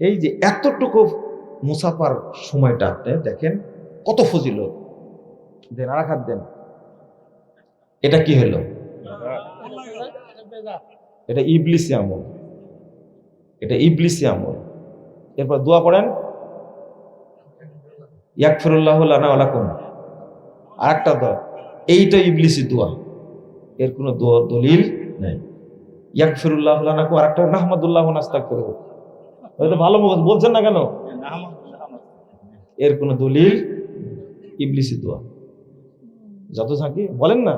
এই যে এতটুকু মুসাফার সময়টা আপনি দেখেন কত ফজিল দেন আর দেন। এটা কি হলো? এটা ইবলিসি আমল। এটা ইবলিসি আমল। এরপর দোয়া পড়েন। ইয়াকফিরুল্লাহ লানা কোন আর একটা দোয়া। এইটা ইবলিসি দোয়া। এর কোনো দলিল নেই। ইয়াকফিরুল্লাহ লানাকু আর একটা নাহমাদুল্লাহ নাস্তাগফিরুহু। হয়তো ভালো মতো বলছেন না কেন? এর কোনো দলিল? ইবলিসি দোয়া। যত থাকি বলেন না।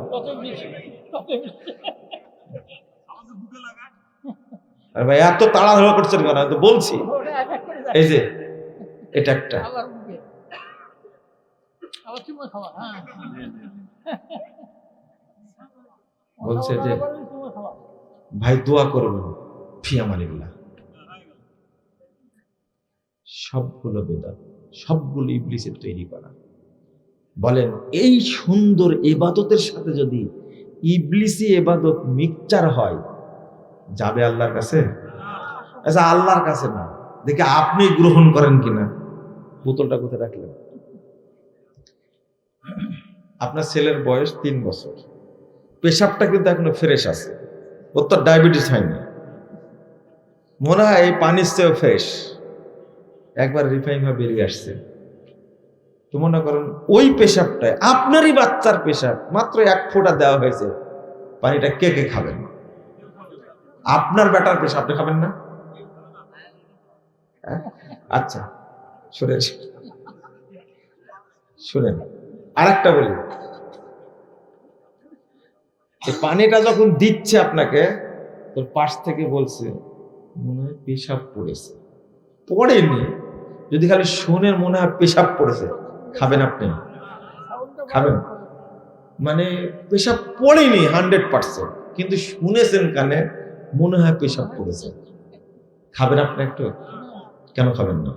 আরে ভাই, এত তাড়াহুড়ো করছেন কেন? তো বলছি। এই যে, এটা একটা। বলছে যে, ভাই, দোয়া করবেন। ফিয়া ফিয়ামানিল্লাহ সবগুলো বেদা সবগুলো ইবলিসের তৈরি করা। বলেন, এই সুন্দর এবাদতের সাথে যদি ইবলিসি এবাদত মিক্সচার হয়, যাবে আল্লাহর কাছে? আচ্ছা আল্লাহর কাছে না। দেখে আপনি গ্রহণ করেন কিনা। বোতলটা কোথায় রাখলেন? আপনার ছেলের বয়স তিন বছর। পেশাবটা কিন্তু এখনও ফ্রেশ আছে। ওর তো ডায়াবেটিস হয়নি। মনে হয় এই পানির চেয়েও ফ্রেশ। একবার রিফাইন হয়ে বেরিয়ে আসছে। তো মনে করেন ওই পেশাবটায়, আপনারই বাচ্চার পেশাব, মাত্র এক ফোঁটা দেওয়া হয়েছে, পানিটা কে কে খাবেন? আপনার বেটার পেশাব, আপনি খাবেন না? হ্যাঁ? আচ্ছা শুনেন। শুনেন আর একটা বলি পানিটা যখন দিচ্ছে আপনাকে, তোর পাশ থেকে বলছে, মনে হয় পেশাব পড়েছে। পড়েনি যদি খালি শুনে মনে হয় পেশাব পড়েছে, খাবেন আপনি? খাবেন? মানে পেশাব পড়েনি হান্ড্রেড পার্সেন্ট, কিন্তু শুনেছেন কানে, মনে হয় পেশাব পড়েছে। খাবেন আপনি একটু? কেন খাবেন না?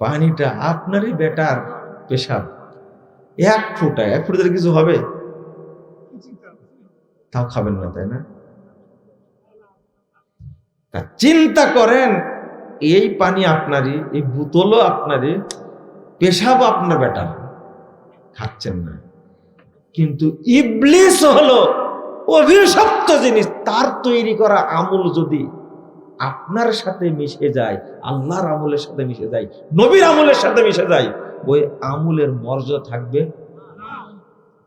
পানিটা আপনারই বেটার পেশাব। এক ফুটা এক ফুটা দিলে কিছু হবে? তাও খাবেন না, তাই না? তা চিন্তা করেন, এই পানি আপনারই, এই বোতলও আপনারই পেশাব আপনার বেটার খাচ্ছেন না। কিন্তু ইবলিস হলো অভিশপ্ত জিনিস, তার তৈরি করা আমল যদি আপনার সাথে মিশে যায়, আল্লাহর আমলের সাথে মিশে যায়, নবীর আমলের সাথে মিশে যায়, ওই আমলের মর্যাদা থাকবে?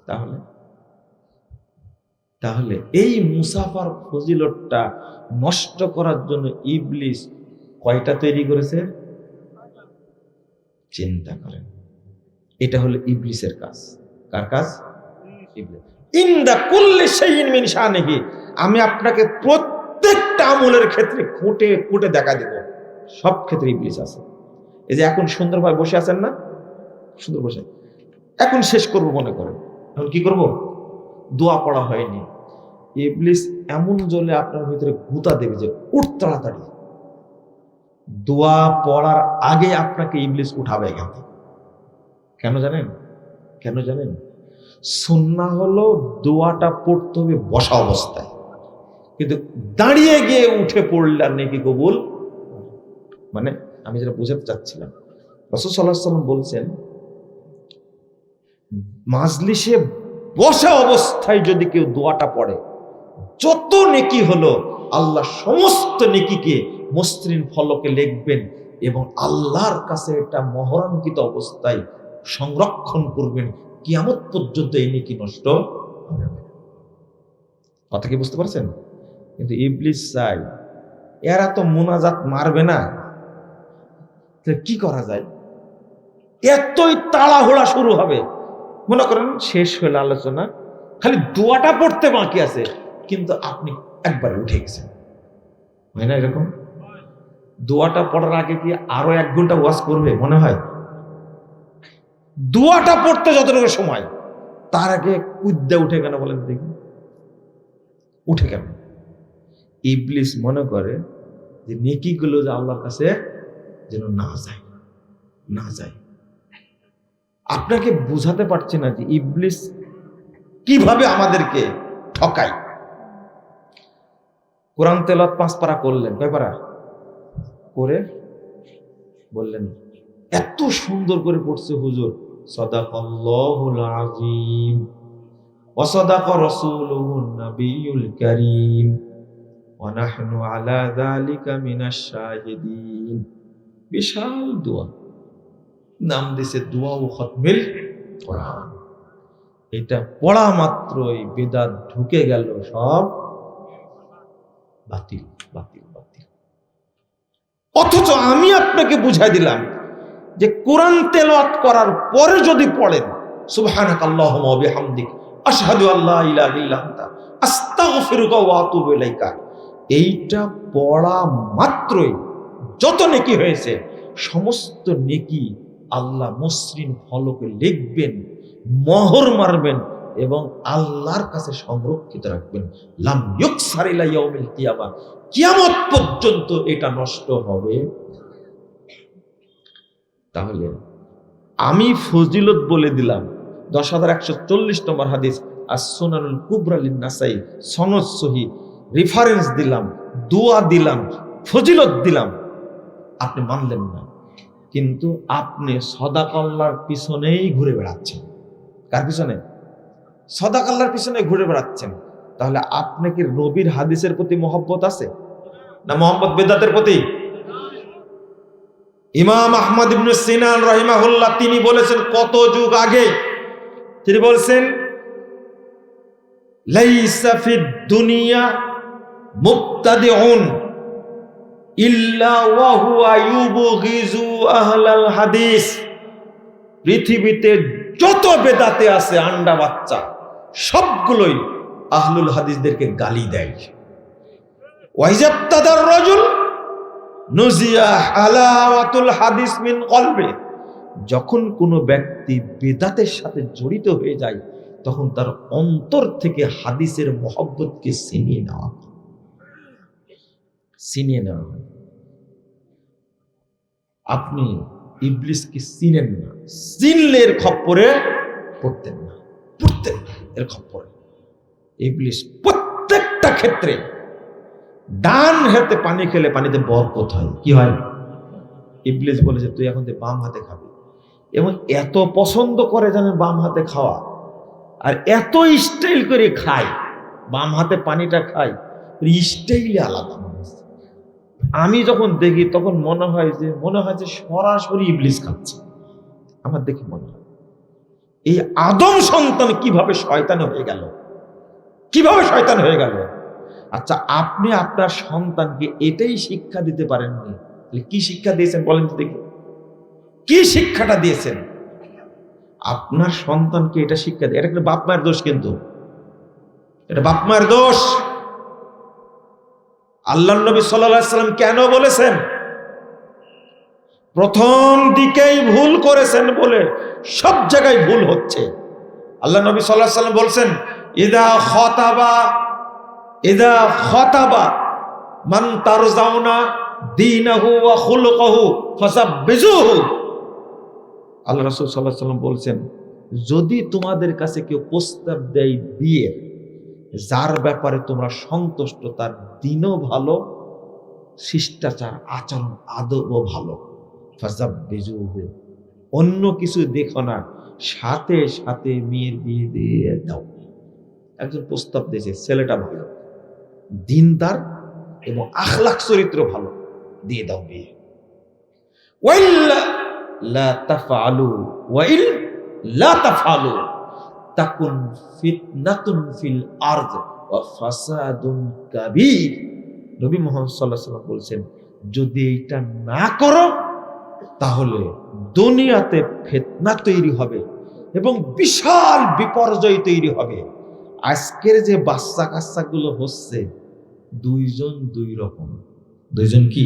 তাহলে তাহলে এই মুসাফার ফজিলতটা নষ্ট করার জন্য ইবলিস কয়টা তৈরি করেছে? চিন্তা করেন। এটা হলো ইবলিসের কাজ। কার কাজ? ইন্দা কুল্লি শাইইন মিন শানিহি। আমি আপনাকে প্রত্যেকটা আমলের ক্ষেত্রে খুঁটে খুঁটে দেখা দেব। সব ক্ষেত্রে ইবলিস আছে। এই যে এখন সুন্দরভাবে বসে আছেন না? সুন্দর বসে। এখন শেষ করব মনে করেন। এখন কি করব? দোয়া পড়া হয়নি। ইবলিস এমন জলে আপনার ভিতরে গুতা দেবে যে, উঠ তাড়াতাড়ি। দোয়া পড়ার আগে আপনাকে ইবলিস উঠাবে এখান থেকে। কেন জানেন? কেন জানেন? সুন্না হলো দোয়াটা পড়তে হবে বসা অবস্থায়। কিন্তু দাঁড়িয়ে গিয়ে উঠে পড়লে আর নাকি কবুল? মানে আমি যেটা বোঝাতে চাচ্ছিলাম রসদ সাল্লাহ সাল্লাম বলছেন, মাজলিসে বসা অবস্থায় যদি কেউ দোয়াটা পড়ে, যত নেকি হলো আল্লাহ সমস্ত নেকিকে মসৃণ ফলকে লিখবেন এবং আল্লাহর কাছে এটা মহরাঙ্কিত অবস্থায় সংরক্ষণ করবেন, কিয়ামত পর্যন্ত এই নেকি নষ্ট হবে। কথা কি বুঝতে পারছেন? কিন্তু ইবলিস চাই, এরা তো মোনাজাত মারবে না। কি করা যায়? এতই তাড়াহুড়া শুরু হবে। মনে করেন শেষ হলো আলোচনা, খালি দোয়াটা পড়তে বাকি আছে, কিন্তু আপনি একবার উঠে গেছেন। হয় না এরকম? দোয়াটা পড়ার আগে কি আরও এক ঘণ্টা ওয়াজ করবে মনে হয়? দোয়াটা পড়তে যতটুকু সময়, তার আগে কুদ্দা উঠে কেন বলেন দেখি? উঠে কেন? ইবলিস মনে করে যে নেকিগুলো যে আল্লাহর কাছে যেন না যায় না যায়। আপনাকে বুঝাতে পারছি না যে ইবলিস কিভাবে আমাদেরকে ঠকায় কোরআন তেলত পাঁচ পারা করলেন কয় পারা করে বললেন এত সুন্দর করে পড়ছে হুজুর সদাকাল্লাহুল আজিম وصدق رسوله النبي الكريم ونحن على ذلك من الشاهدين বিশাল দোয়া নাম দিছে দোয়া ও খতমিল কোরআন। এটা পড়া মাত্রই বেদাত ঢুকে গেল, সব বাতিল বাতিল বাতিল। অথচ আমি আপনাকে বুঝাই দিলাম যে কোরআন তেলাওয়াত করার পরে যদি পড়েন সুবহানাক আল্লাহুম্মা ওয়া বিহামদিক, আশহাদু আল্লা ইলাহা ইল্লা আনতা, আস্তাগফিরুকা ওয়া আতুবু ইলাইকা। এইটা পড়া মাত্রই যত নেকি হয়েছে, সমস্ত নেকি আল্লাহ মসৃণ ফলকে লিখবেন, মহর মারবেন এবং আল্লাহর কাছে সংরক্ষিত রাখবেন। ইউকসার ইয়াউমিল কিয়ামা। কিয়ামত পর্যন্ত এটা নষ্ট হবে। তাহলে আমি ফজিলত বলে দিলাম, দশ হাজার একশো চল্লিশ নম্বর হাদিস আর সোনানুল কুবরালিন নাসাই সনদ সহি রেফারেন্স দিলাম, দোয়া দিলাম, ফজিলত দিলাম। আপনি মানলেন না। কিন্তু আপনি সদাকাল্লার পিছনেই ঘুরে বেড়াচ্ছেন। কার পিছনে? সদাকাল্লার পিছনে ঘুরে বেড়াচ্ছেন। তাহলে আপনি কি রবির হাদিসের প্রতি মহব্বত আছে? না মোহাম্মদ বেদাতের প্রতি? ইমাম আহমদ ইবনে সিনান রহিমাহুল্লাহ তিনি বলেছেন, কত যুগ আগে? তিনি বলছেন, লাইসা ফিদ দুনিয়া মুবতাদিউন। হাদিস। পৃথিবীতে যত বেদাতে আছে, আন্ডা বাচ্চা, সবগুলোই আহলুল হাদিসদেরকে গালি দেয়। ওয়াইজাত্তাদার রাজুল নুজিয়া হালাওয়াতুল হাদিস মিন কলবে। যখন কোনো ব্যক্তি বেদাতের সাথে জড়িত হয়ে যায়, তখন তার অন্তর থেকে হাদিসের মহব্বতকে ছিনিয়ে নেওয়া ছিনিয়ে নেওয়া হয়। আপনি ইবলিসকে চিনেন না চিনলে এর খপ্পরে পড়তেন না পড়তেন না এর খপ্পরে। ইবলিস প্রত্যেকটা ক্ষেত্রে ডান হাতে পানি খেলে পানিতে বরকত হয়। কি হয়? ইবলিস বলেছে তুই এখন বাম হাতে খাবি এবং এত পছন্দ করে জানেন বাম হাতে খাওয়া আর এত স্টাইল করে খায় বাম হাতে পানিটা খায় স্টাইলে আলাদা আমি যখন দেখি, তখন মনে হয় যে, মনে হয় যে সরাসরি ইবলিস খাচ্ছে। আমার দেখে মনে হয়। এই আদম সন্তান কীভাবে শয়তান হয়ে গেল? কীভাবে শয়তান হয়ে গেল? আচ্ছা আপনি আপনার সন্তানকে এটাই শিক্ষা দিতে পারেননি? কি শিক্ষা দিয়েছেন বলেন তো দেখি। কি শিক্ষাটা দিয়েছেন? আপনার সন্তানকে এটা শিক্ষা দিয়ে এটা কিন্তু বাপ মায়ের দোষ কিন্তু। এটা বাপ মায়ের দোষ। আল্লাহ নবী সাল্লাম কেন বলেছেন? প্রথম দিকেই ভুল করেছেন বলে সব জায়গায় ভুল হচ্ছে। আল্লাহ নবী সাল্লাহ সাল্লাম বলছেন, ইদা খতাবা ইদা খতাবা মান তারজাউনা দীনাহু ওয়া খুলুকাহু ফাসাব্বিজুহু। আল্লাহ রাসূল সাল্লাল্লাহু আলাইহি বলছেন, যদি তোমাদের কাছে কেউ প্রস্তাব দেয় বিয়ের যার ব্যাপারে তোমরা সন্তুষ্ট, তার দিনও ভালো, শিষ্টাচার, আচরণ, আদবও ভালো। অন্য কিছু দেখো না, সাথে সাথে মেয়ের বিয়ে দিয়ে দাও। একজন প্রস্তাব দিয়েছে, ছেলেটা ভালো, দিনদার এবং আখলাখ চরিত্র ভালো, দিয়ে দাও বিয়ে। ওয়াইল্লা লা তাফআলু, ওয়াইল লা তাফআলু। তাকুন ফিতনাতুন ফিল আরদ ওয়া ফাসাদুন কাবীর নবী মুহাম্মদ সাল্লাল্লাহু আলাইহি বলছেন, যদি এটা না করো, তাহলে দুনিয়াতে ফিতনা তৈরি হবে এবং বিশাল বিপর্যয় তৈরি হবে। আজকের যে বাচ্চা কাচ্চাগুলো হচ্ছে, দুইজন দুই রকম। দুইজন কি?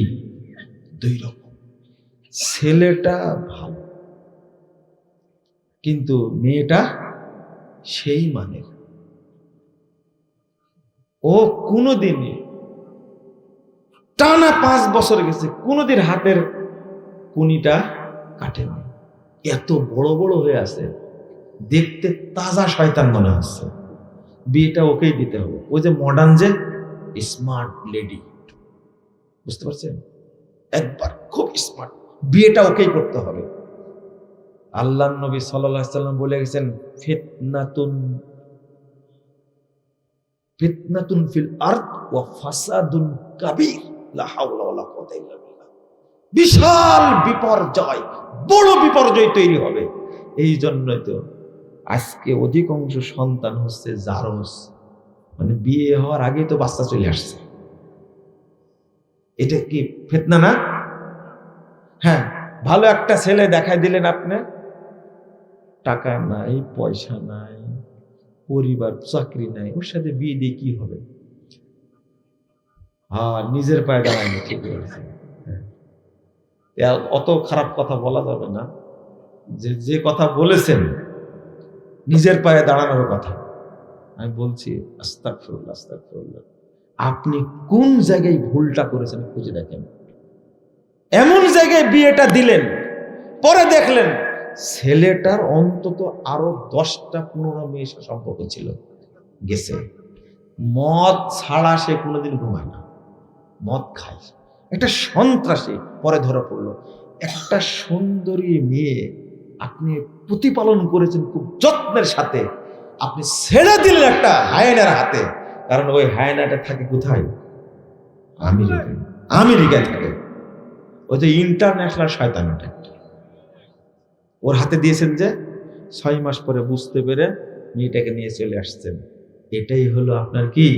দুই রকম। ছেলেটা ভালো, কিন্তু মেয়েটা সেই মানের ও কোনোদিন টানা পাঁচ বছর গেছে, কোনোদিন হাতের কুনিটা কাটেনি। এত বড় বড় হয়ে আছে, দেখতে তাজা শয়তান মনে হচ্ছে। বিয়েটা ওকেই দিতে হবে। ওই যে মডার্ন যে স্মার্ট লেডি বুঝতে পারছেন? একবার খুব স্মার্ট বিয়েটা ওকেই করতে হবে। আল্লাহ নবী সাল্লাম বলে গেছেন, ফিতনাতুন ফিতনাতুন ফিল আরদ ওয়া ফাসাদুন কাবীর বিশাল বিপর্যয়, বড় বিপর্যয় তৈরি হবে। এই জন্যই তো আজকে অধিকাংশ সন্তান হচ্ছে জারস মানে বিয়ে হওয়ার আগে তো বাচ্চা চলে আসছে। এটা কি ফেতনা না? হ্যাঁ ভালো একটা ছেলে দেখাই দিলেন আপনি। টাকা নাই, পয়সা নাই, পরিবার, চাকরি নাই, ওর সাথে বিয়ে দিয়ে কি হবে? হ্যাঁ নিজের পায়ে দাঁড়ায়নি ঠিক বলেছেন হ্যাঁ। অত খারাপ কথা বলা যাবে না। যে যে কথা বলেছেন, নিজের পায়ে দাঁড়ানোর কথা। আমি বলছি আপনি কোন জায়গায় ভুলটা করেছেন, খুঁজে দেখেন। এমন জায়গায় বিয়েটা দিলেন, পরে দেখলেন ছেলেটার অন্তত আরও দশটা পনেরো মেয়ের সাথে সম্পর্ক ছিল। গেছে। মদ ছাড়া সে কোনোদিন ঘুমায় না। মদ খায় একটা সন্ত্রাসী পরে ধরা পড়ল। একটা সুন্দরী মেয়ে আপনি প্রতিপালন করেছেন খুব যত্নের সাথে। আপনি ছেড়ে দিলেন একটা হায়নার হাতে। কারণ ওই হায়নাটা থাকে কোথায়? আমেরিকায়। আমেরিকায় থাকে। ওই যে ইন্টারন্যাশনাল শয়তান ওটা একটা। ওর হাতে দিয়েছেন যে ছয় মাস পরে বুঝতে পেরে মেয়েটাকে নিয়ে চলে আসছেন। এটাই হলো আপনার কি?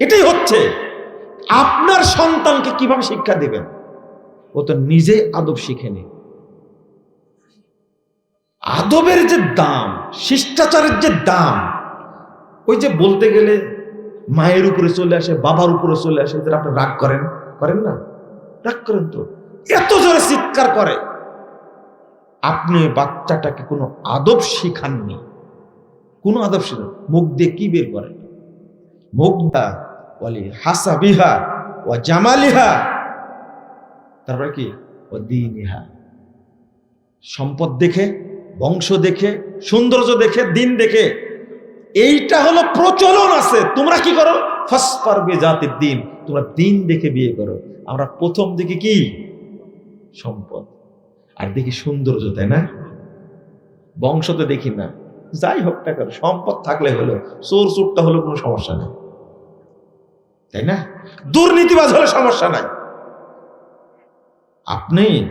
এটাই হচ্ছে। আপনার সন্তানকে কীভাবে শিক্ষা দেবেন? ও তো নিজেই আদব শিখেনি। আদবের যে দাম, শিষ্টাচারের যে দাম, ওই যে বলতে গেলে মায়ের উপরে চলে আসে, বাবার উপরে চলে আসে, এদের আপনি রাগ করেন? করেন না? রাগ করেন তো। এত জোরে চিৎকার করে। আপনি বাচ্চাটাকে কোনো আদব শিখাননি। কোনো আদব শেখান মুখ দিয়ে কি বের করেন? মুখটা বলে হাসা বিহা ও জামালিহা। তারপরে কি? ও দিনিহা। সম্পদ দেখে, বংশ দেখে, সৌন্দর্য দেখে, দিন দেখে। এইটা হলো প্রচলন আছে। তোমরা কি করো? ফার্স্ট পারবে জাতির দিন। তোমরা দিন দেখে বিয়ে করো। আমরা প্রথম দিকে কি? সম্পদ। আর দেখি সৌন্দর্য, তাই না? বংশ তো দেখি না। যাই হোক না কেন, সম্পদ থাকলে হলো, চোর চোরটা হলো কোনো সমস্যা নেই। তাই না? দুর্নীতিবাজ হলে সমস্যা নাই। আপনি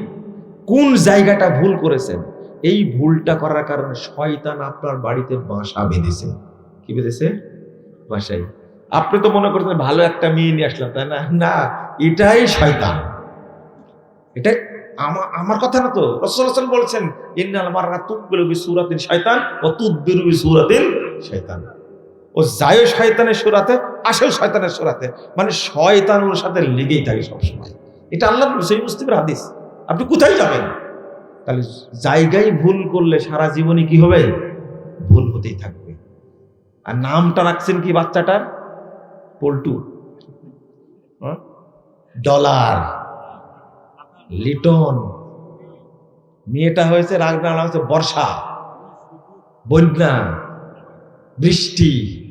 কোন জায়গাটা ভুল করেছেন? এই ভুলটা করার কারণে শয়তান আপনার বাড়িতে বাসা বেঁধেছে। কি বেঁধেছে? বাসায়। আপনি তো মনে করছেন ভালো একটা মেয়ে নিয়ে আসলাম, তাই না? না, এটাই শয়তান। এটা আমার কথা না তো। রসুল বলছেন, ইন্নাল মাররা তুকবিলু বিসুরাতিন শয়তান ও তুদবিরু বিসুরাতিন শয়তান ও যায় শয়তানের সুরাতে, আসেও শয়তানের সুরাতে। মানে শয়তান ওর সাথে লেগেই থাকে সবসময়। এটা আল্লাহ সেই মুসলিমের হাদিস। আপনি কোথায় যাবেন? তাহলে জায়গায় ভুল করলে সারা জীবনে কি হবে? ভুল হতেই থাকবে। আর নামটা রাখছেন কি বাচ্চাটার? পল্টু। হ্যাঁ? ডলার। লিটন। মেয়েটা হয়েছে রাগনা হয়েছে বর্ষা। বন্যা, বৃষ্টি।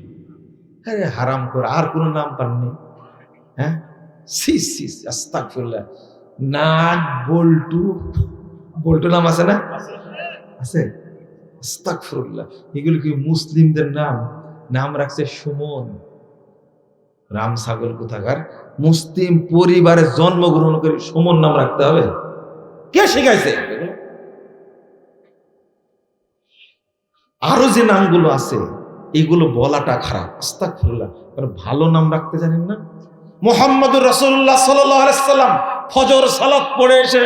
আরে হারাম করে, আর কোনো নাম পাননি হ্যাঁ? সি সি আস্তাগফিরুল্লাহ। নাট বল্টু। বল্টু নাম আছে না? আছে? আস্তাগফিরুল্লাহ। এগুলো কি মুসলিমদের নাম? নাম রাখছে সুমন। রাম ছাগল কোথাকার? মুসলিম পরিবারে জন্মগ্রহণ করে সুমন নাম রাখতে হবে। কে শিখাইছে? আরও যে নামগুলো আছে, এগুলো বলাটা খারাপ। আস্তাগফিরুল্লাহ। কারণ ভালো নাম রাখতে জানেন না? মোহাম্মদুর রসুল্লাহ সাল্লাম ফজর সালাত পড়ে এসে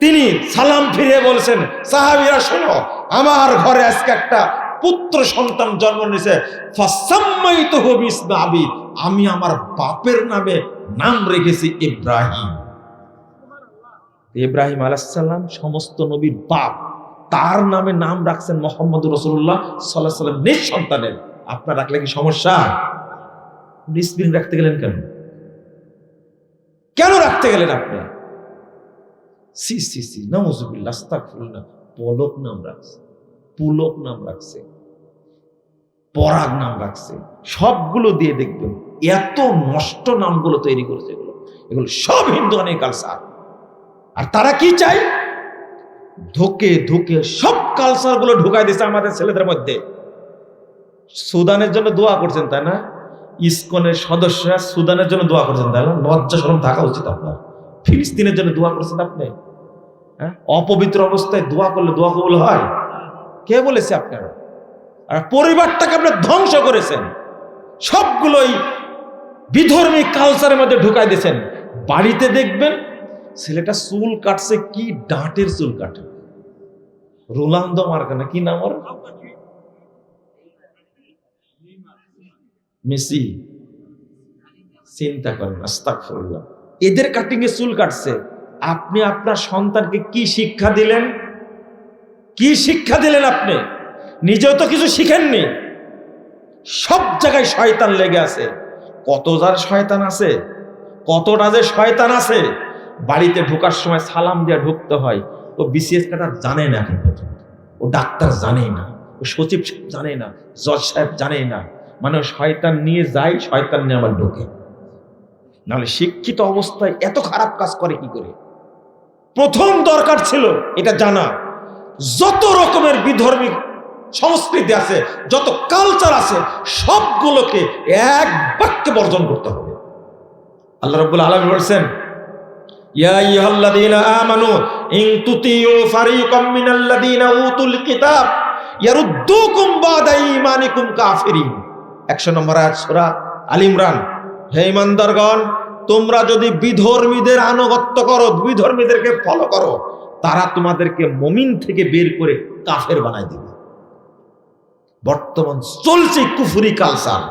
তিনি সালাম ফিরে বলছেন, সাহাবিরা শোনো, আমার ঘরে আজকে একটা পুত্র সন্তান জন্ম নিয়েছে। আবি। আমি আমার বাপের নামে নাম রেখেছি ইব্রাহিম। ইব্রাহিম আলাইসাল্লাম সমস্ত নবীর বাপ। তার নামে নাম রাখছেন মোহাম্মদ রসুল্লাহ সাল্লাহ সাল্লাম নিজ সন্তানের। আপনার রাখলে কি সমস্যা? ডিসপ্লিন রাখতে গেলেন কেন? কেন রাখতে গেলেন আপনি? সি সি সি নমজুবিল্লাহ পলক নাম রাখছে। পুলক নাম রাখছে। পরাগ নাম রাখছে। সবগুলো দিয়ে দেখবেন এত নষ্ট নামগুলো তৈরি করেছে এগুলো। এগুলো সব হিন্দু অনেক কালচার আর তারা কি চায়? ধোকে ধোকে সব কালচারগুলো ঢুকাই দিছে আমাদের ছেলেদের মধ্যে। সুদানের জন্য দোয়া করছেন, তাই না? ইসকনের সদস্যরা সুদানের জন্য দোয়া করছেন, তাই না? লজ্জা সরম থাকা উচিত আপনার। ফিলিস্তিনের জন্য দোয়া করছেন আপনি? হ্যাঁ? অপবিত্র অবস্থায় দোয়া করলে দোয়া কবুল হয়? কে বলেছে আপনারা? আর পরিবারটাকে আপনি ধ্বংস করেছেন। সবগুলোই বিধর্মী কালচারের মধ্যে ঢুকাই দিয়েছেন। বাড়িতে দেখবেন, ছেলেটা চুল কাটছে, কি ডাঁটের চুল কাটে। রোলান্দো মার্কানা কি নাম ওর? মেসি। চিন্তা করেন, আস্তাগফিরুল্লাহ। এদের কাটিং এ চুল কাটছে। আপনি আপনার সন্তানকে কি শিক্ষা দিলেন? কি শিক্ষা দিলেন আপনি? নিজেও তো কিছু শিখেননি। সব জায়গায় শয়তান লেগে আছে। কত যার শয়তান আছে, কতটা যে শয়তান আছে, বাড়িতে ঢোকার সময় সালাম দিয়ে ঢুকতে হয়। ও বিসিএস কাটার জানে না এখন ও ডাক্তার জানেই না, ও সচিব সাহেব জানে না, জজ সাহেব জানেই না। মানে শয়তান নিয়ে যায়, শয়তান নিয়ে আবার ঢোকে। নাহলে শিক্ষিত অবস্থায় এত খারাপ কাজ করে কি করে? প্রথম দরকার ছিল এটা জানা। যত রকমের বিধর্মী সংস্কৃতি আছে, যত কালচার আছে, সবগুলোকে এক বাক্যে বর্জন করতে হবে। আল্লাহ রাব্বুল আলামিন বলছেন আইয়ুহাল্লাযীনা আমানু, ইন তুতিউ ফারিকাম মিনাল্লাযীনা উতুল কিতাব, ইয়ারুদ্দুকুম বাদা ঈমানিকুম কাফিরিন। 100 নম্বর তোমরা যদি বিধর্মীদের আনুগত্য করো, বিধর্মীদেরকে ফলো করো, তারা তোমাদেরকে মমিন থেকে বের করে কাফের বানায় দিবে। বর্তমান চলছে কুফুরি কালচার।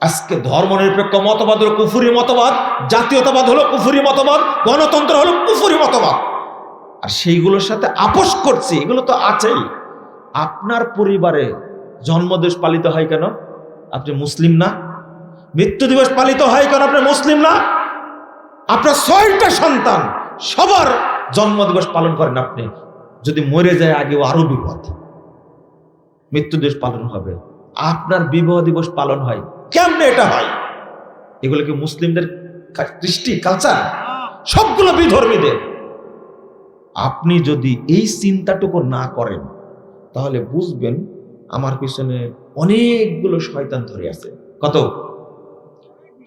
আজকে ধর্মনিরপেক্ষ মতবাদ হলো কুফুরি মতবাদ, জাতীয়তাবাদ হলো কুফুরি মতবাদ, গণতন্ত্র হলো কুফুরি মতবাদ। আর সেইগুলোর সাথে আপোষ করছে, এগুলো তো আছেই। আপনার পরিবারে জন্মদিবস পালিত হয় কেন? আপনি মুসলিম না? মৃত্যু দিবস পালিত হয় কেন? আপনি মুসলিম না? আপনার ছয়টা সন্তান, সবার জন্মদিবস পালন করেন আপনি। যদি মরে যায় আগেও আরও বিপদ। মৃত্যু দিবস পালন হবে। আপনার বিবাহ দিবস পালন হয়। কেমনে এটা হয়? এগুলো কি মুসলিমদের কৃষ্টি কালচার সবগুলো বিধর্মীদের। আপনি যদি এই চিন্তাটুকু না করেন, তাহলে বুঝবেন আমার পিছনে অনেকগুলো শয়তান ধরে আছে। কত?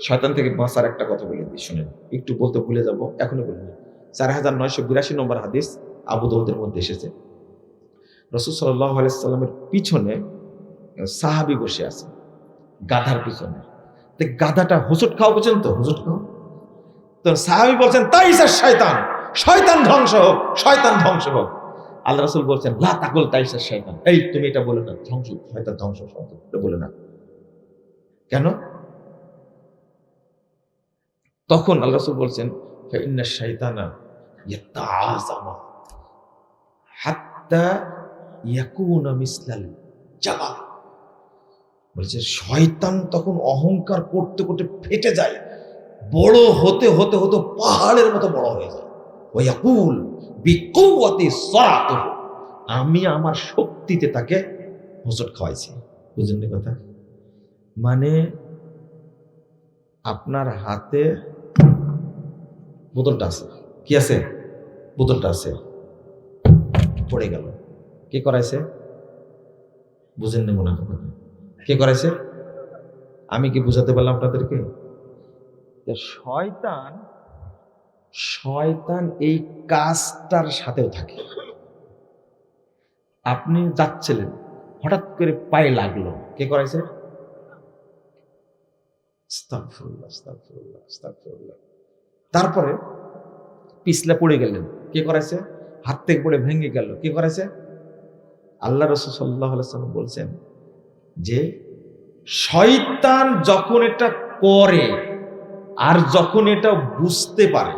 শয়তান থেকে বাঁচার একটা কথা বলে দিই, শুনেন। একটু বলতে ভুলে যাব এখনও বলে নিই চার হাজার নয়শো বিরাশি নম্বর হাদিস আবু দৌদের মধ্যে এসেছে। রসুল সাল্লাহ আলাইসাল্লামের পিছনে সাহাবি বসে আছে, গাধার পিছনে। গাধাটা হুসুট খাও বুঝছেন তো হুসুট খাও তো সাহাবি বলছেন, তাই স্যার শয়তান শয়তান ধ্বংস হোক, শয়তান ধ্বংস হোক। আল্লাহ রসুল বলছেন, লা তাকুল তাই স্যার শয়তান। এই, তুমি এটা বলে না, ধ্বংস, শয়তান ধ্বংস এটা বলে না। কেন? তখন আল্লাহ রসুল বলছেন ইন্না শয়তানা হাত্তা বলছে, শয়তান তখন অহংকার করতে করতে ফেটে যায়। বড় হতে হতে হতে পাহাড়ের মতো বড় হয়ে যায়। আমি আমার শক্তিতে তাকে হোঁচট খাওয়াইছি। বুঝলেন কথা? মানে আপনার হাতে বোতলটা আছে। কি আছে? বোতলটা আছে। পড়ে গেল। কে করাইছে? বুঝেন না মনে হয়। কে করাইছে? আমি কি বুঝাতে পারলাম আপনাদেরকে? শয়তান শয়তান এই কাজটার সাথেও থাকে। আপনি যাচ্ছিলেন হঠাৎ করে পায়ে লাগল। কে করাইছে। তারপরে পিছলে পড়ে গেলেন। কে করাইছে? হাত থেকে পড়ে ভেঙে গেল। কে করাইছে? আল্লাহ রসুল সাল্লাহ সাল্লাম বলছেন যে, শয়তান যখন এটা করে আর যখন এটা বুঝতে পারে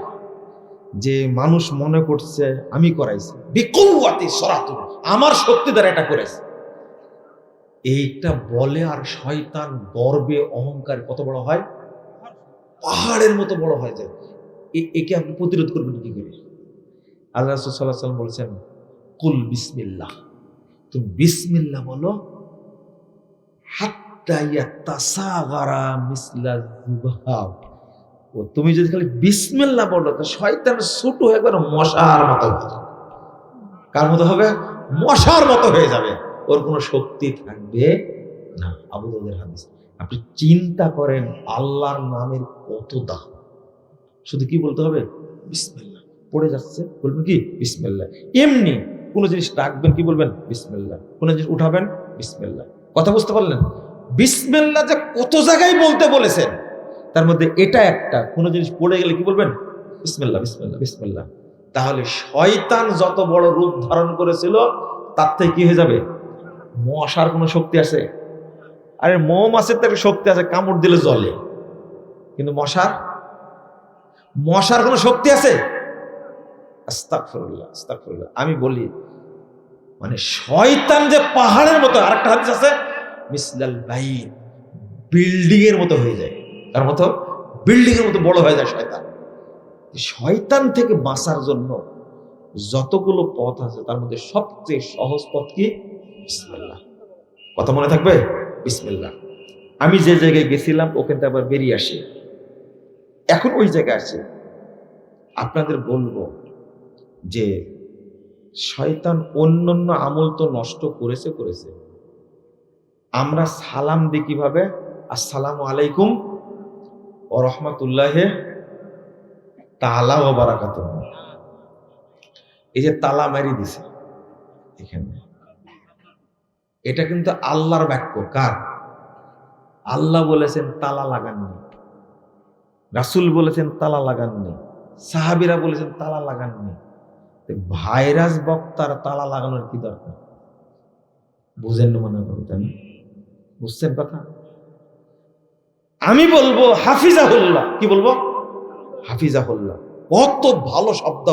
যে মানুষ মনে করছে, আমি করাইছি। বিকৌয়াতি সরাত, আমার শক্তি দ্বারা এটা করেছে। এইটা বলে আর শয়তান গর্বে অহংকার কত বড় হয়? পাহাড়ের মতো বড় হয়ে যায়। একে আপনি প্রতিরোধ করবেন কি করে? আল্লাহ সাল্লাল্লাহু সাল্লাম বলছেন, কুল বিসমিল্লাহ। তুমি বিসমিল্লাহ বলো। ও, তুমি যদি খালি বিসমিল্লাহ বলো, তো শয়তান ছোট হয়ে একবার মশার মতো। কার মতো হবে? মশার মতো হয়ে যাবে। ওর কোনো শক্তি থাকবে না। আবু দাউদের হাদিস। আপনি চিন্তা করেন আল্লাহর নামের কত দাম। শুধু কি বলতে হবে? বিসমিল্লাহ। পড়ে যাচ্ছে। বলবেন কি? বিসমিল্লাহ। এমনি কোন জিনিস রাখবেন কি বলবেন? বিসমিল্লাহ। কোন জিনিস উঠাবেন? বিসমিল্লাহ। কথা বুঝতে পারলেন? বিসমিল্লাহ যে কত জায়গায় বলতে বলেছেন, তার মধ্যে এটা একটা। কোন জিনিস পড়ে গেলে কি বলবেন? বিসমিল্লাহ বিসমিল্লাহ বিসমিল্লাহ। তাহলে শয়তান যত বড় রূপ ধারণ করেছিল, তার থেকে কি হয়ে যাবে? মশার কোনো শক্তি আছে? আরে মৌমাছির তো একটা শক্তি আছে, কামড় দিলে জলে কিন্তু মশার? মশার কোনো শক্তি আছে? আমি বলি মানে শয়তান যে পাহাড়ের মতো, আরেকটা হাদিস আছে, মিসলাল বাইত বিল্ডিং এর মতো হয়ে যায়। তার মতো বিল্ডিং এর মতো বড় হয়ে যায় শয়তান। শয়তান থেকে বাঁচার জন্য যতগুলো পথ আছে, তার মধ্যে সবচেয়ে সহজ পথ কি? বিসমিল্লাহ। কথা মনে থাকবে? বিসমিল্লাহ। আমি যে জায়গায় গেছিলাম, ওখান থেকে আবার বেরিয়ে আসি। এখন ওই জায়গায় আছে। আপনাদের বলব যে শয়তান অন্যান্য আমল তো নষ্ট করেছে করেছে। আমরা সালাম দিই কীভাবে? আসসালামু আলাইকুম ও রহমতুল্লাহে তালা ও বারাকাত এই যে তালা মারি দিছে এখানে। এটা কিন্তু আল্লাহর বাক্য। কার? আল্লাহ বলেছেন, তালা লাগাননি রাসুল বলেছেন, তালা লাগাননি সাহাবিরা বলেছেন, তালা লাগাননি ভাইরাস বক্তার তালা লাগানোর কি দরকার? বুঝেন না মনে করতেন বুঝছেন কথা? আমি বলব হাফিজাহুল্লাহ। কি বলব? হাফিজাহুল্লাহ। কত ভালো শব্দ।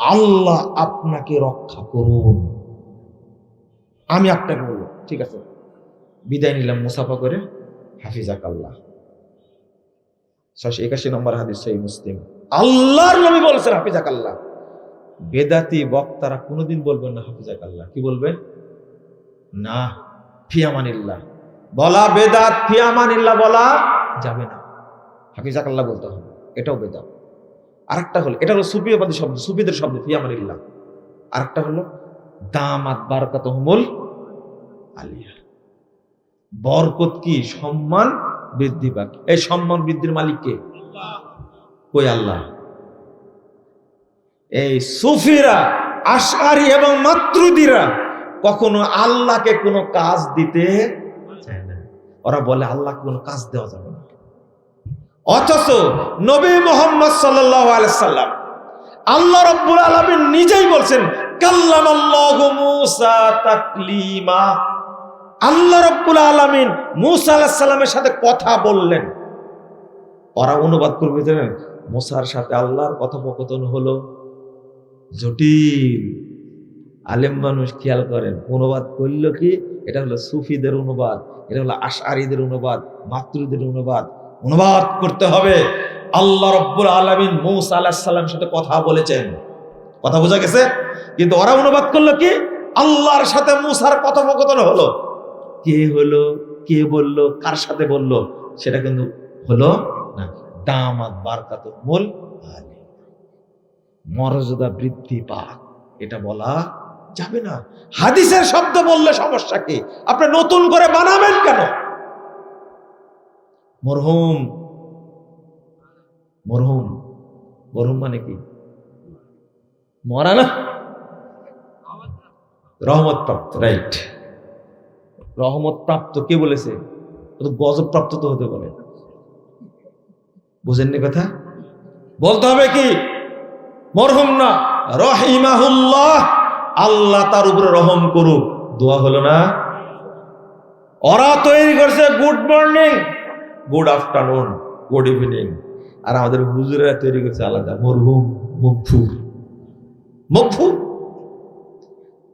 আল্লাহ আপনাকে রক্ষা করুন। আমি আপনাকে বলব, ঠিক আছে? বিদায় নিলাম মুসাফা করে। হাফিজাক আল্লাহ ছয়শো একাশি নম্বর হাদিস সহি মুসলিম। আল্লাহর নবী বলেছেন হাফিজাক আল্লাহ বেদাতি বক্তারা কোনোদিন বলবেন না হাফিজাক আল্লাহ। কি বলবে না ফিয়ামানিল্লাহ বলা বেদাত ফিয়ামানিল্লাহ বলা যাবে না। হাফিজাক আল্লাহ বলতে হবে, এটাও বেদাত। আরেকটা হলো, এটা হলো সুফিয়াবাদী শব্দ, সুফিদের শব্দ ফিয়ামানিল্লাহ আরেকটা হলো, দামাত বারকাত হুমুল আলিয়া। বরকত কি? সম্মান বৃদ্ধি পাক। এই সম্মান বৃদ্ধির মালিক কে? কই আল্লাহ? এই সুফিরা আশারি এবং মাতৃদিরা কখনো আল্লাহকে কোনো কাজ দিতে চায় না। ওরা বলে আল্লাহ কোনো কাজ দেওয়া যাবে না। অথচ নবী মোহাম্মদ সাল্লাহ আলাইসাল্লাম আল্লাহ রব্বুল আলমিন নিজেই বলছেন কাল্লাম আল্লাহ তাকলিমা। আল্লাহ রব্বুল আলমিন মুসা আলাহিসাল্লামের সাথে কথা বললেন। ওরা অনুবাদ করবে জানেন মুসার সাথে আল্লাহর কথোপকথন হলো। জটিল। আলেম মানুষ খেয়াল করেন, অনুবাদ করল কি? এটা হলো সুফিদের অনুবাদ, এটা হলো আশারিদের অনুবাদ, মাতৃদের অনুবাদ। অনুবাদ করতে হবে। আল্লাহ রব্বুল আলমিন মৌসা আল্লাহ সাল্লামের সাথে কথা বলেছেন। কথা বোঝা গেছে? কিন্তু ওরা অনুবাদ করল কি? আল্লাহর সাথে মুসার কথোপকথন হলো। কে হলো? কে বলল? কার সাথে বলল? সেটা কিন্তু হলো না। দামাত বারকাত মূল মর্যাদা বৃদ্ধি পাক। এটা বলা যাবে না। হাদিসের শব্দ বললে সমস্যা কি? আপনি নতুন করে বানাবেন কেন? মরহুম। মরহুম। মরহুম মানে কি? মরা না? রহমত প্রাপ্ত রাইট রহমত প্রাপ্ত কে বলেছে? গজব প্রাপ্ত তো হতে পারে। বুঝেননি কথা? বলতে হবে কি? মরহুম না। রহিমাহুল্লাহ। আল্লাহ তার উপরে রহম করুক। দোয়া হলো না। ওরা তৈরি করছে good morning. Good afternoon. Good evening. আর আমাদের হুজুরেরা তৈরি করছে আলাদা। মরহুম মুখফুর মুগফুর